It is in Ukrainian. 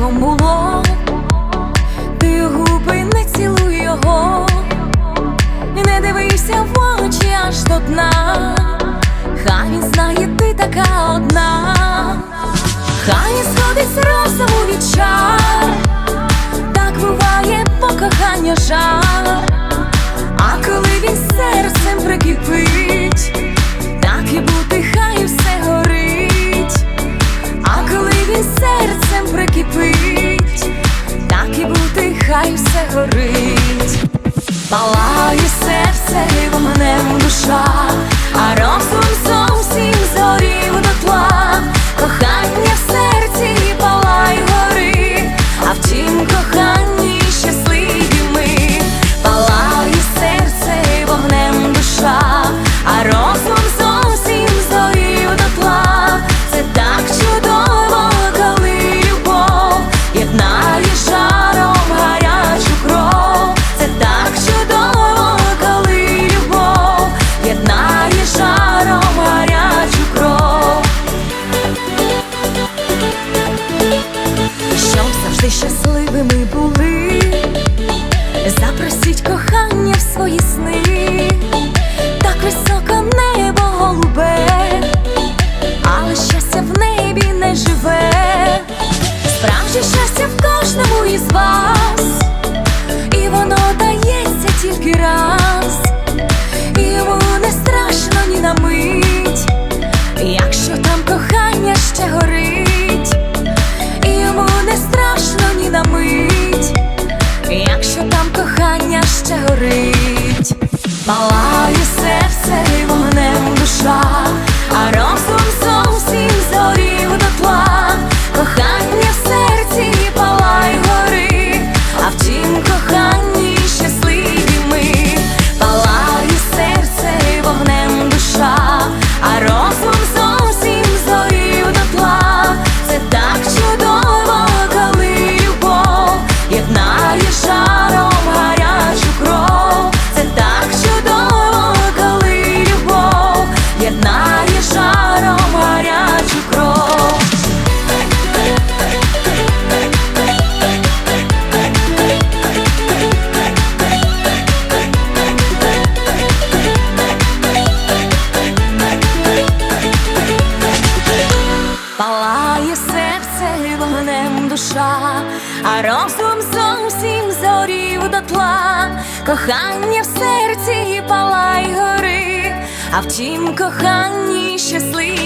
лихом було, ти губи не цілуй його, І не дивишся в очі аж до дна, хай він знає, ти така одна, хай він сходить разом у вічах, так буває покохання жаль. хай все горить, палає серце вогнем душа. Щасливими були, запросіть кохання в свої сни, так високо небо голубе, але щастя в небі не живе, справжнє щастя в кожному із вас. falar. дотла, кохання в серці палай гори, а втім, коханні щасливі.